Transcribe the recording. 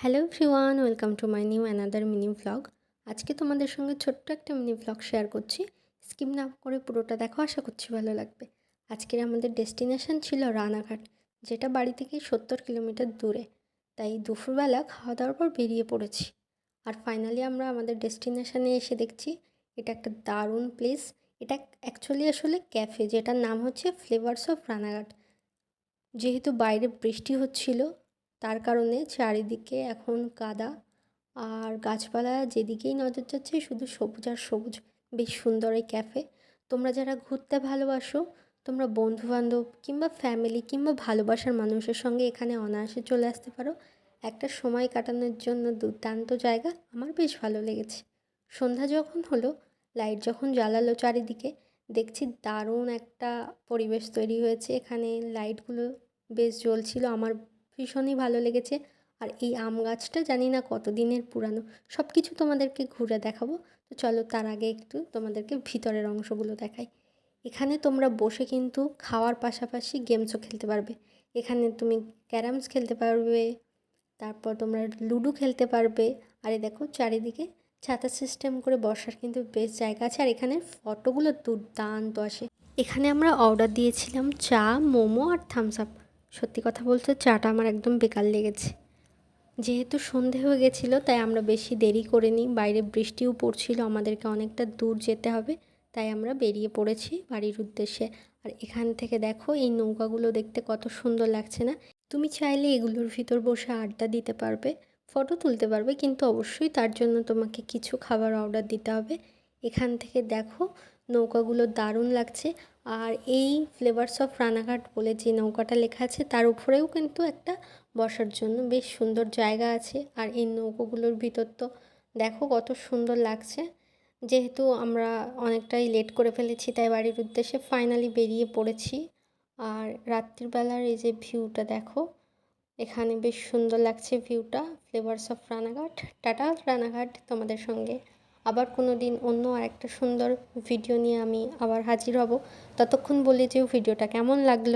Hello everyone, welcome to my new another mini vlog আজকে তোমাদের সঙ্গে ছোট্ট একটা মিনি ভ্লগ শেয়ার করছি। স্কিপ না করে পুরোটা দেখো, আশা করছি ভালো লাগবে। আজকের আমাদের ডেস্টিনেশন ছিল রানাঘাট, যেটা বাড়ি থেকে সত্তর কিলোমিটার দূরে। তাই দুপুরবেলা খাওয়া দাওয়ার পর বেরিয়ে পড়েছি। আর ফাইনালি আমরা আমাদের ডেস্টিনেশনে এসে দেখছি, এটা একটা দারুণ প্লেস এটা অ্যাকচুয়ালি আসলে ক্যাফে যেটার নাম হচ্ছে ফ্লেভার্স অফ রানাঘাট যেহেতু বাইরে বৃষ্টি হচ্ছিল তার কারণে চারিদিকে এখন কাদা। আর গাছপালা যেদিকেই নজর যাচ্ছে, শুধু সবুজ আর সবুজ। বেশ সুন্দর এই ক্যাফে। তোমরা যারা ঘুরতে ভালোবাসো, তোমরা বন্ধুবান্ধব কিংবা ফ্যামিলি কিংবা ভালোবাসার মানুষের সঙ্গে এখানে অনায়াসে চলে আসতে পারো। একটা সময় কাটানোর জন্য দুর্দান্ত জায়গা। আমার বেশ ভালো লেগেছে। সন্ধ্যা যখন হলো লাইট যখন জ্বালালো চারিদিকে, দেখছি দারুণ একটা পরিবেশ তৈরি হয়েছে এখানে। লাইটগুলো বেশ জ্বলছিল। আমার ভীষণই ভালো লেগেছে। আর এই আম গাছটা জানি না কত দিনের পুরানো। সব কিছু তোমাদেরকে ঘুরে দেখাবো। তো চলো তার আগে একটু তোমাদেরকে ভিতরের অংশগুলো দেখাই। এখানে তোমরা বসে কিন্তু খাওয়ার পাশাপাশি গেমসও খেলতে পারবে। এখানে তুমি ক্যারামস খেলতে পারবে, তারপর তোমরা লুডো খেলতে পারবে। আর এই দেখো চারিদিকে ছাতা সিস্টেম করে বসার কিন্তু বেশ জায়গা আছে। আর এখানে ফটোগুলো দুর্দান্ত আসে। এখানে আমরা অর্ডার দিয়েছিলাম চা, মোমো আর থামস আপ। সত্যি কথা বলতে চাটা আমার একদম বেকার লেগেছে। যেহেতু সন্ধে হয়ে গেছিল, তাই আমরা বেশি দেরি করিনি। বাইরে বৃষ্টিও পড়ছিল, আমাদেরকে অনেকটা দূর যেতে হবে, তাই আমরা বেরিয়ে পড়েছি বাড়ির উদ্দেশ্যে। আর এখান থেকে দেখো, এই নৌকাগুলো দেখতে কত সুন্দর লাগছে না। তুমি চাইলে এগুলোর ভিতর বসে আড্ডা দিতে পারবে, ফটো তুলতে পারবে, কিন্তু অবশ্যই তার জন্য তোমাকে কিছু খাবার অর্ডার দিতে হবে। এখান থেকে দেখো, নৌকাগুলো দারুণ লাগছে। আর এই ফ্লেভার্স অফ রানাঘাট বলে যে নৌকাটা লেখা আছে, তার উপরেও কিন্তু একটা বসার জন্য বেশ সুন্দর জায়গা আছে। আর এই নৌকোগুলোর ভিতর তো দেখো কত সুন্দর লাগছে। যেহেতু আমরা অনেকটাই লেট করে ফেলেছি, তাই বাড়ির উদ্দেশ্যে ফাইনালি বেরিয়ে পড়েছি। আর রাত্রিবেলার এই যে ভিউটা দেখো, এখানে বেশ সুন্দর লাগছে ভিউটা flavours of Ranaghat tata Ranaghat তোমাদের সঙ্গে। আবার কোনো দিন অন্য আর একটা সুন্দর ভিডিও নিয়ে আমি আবার হাজির হব। ততক্ষণ বলে যে, ভিডিওটা কেমন লাগল?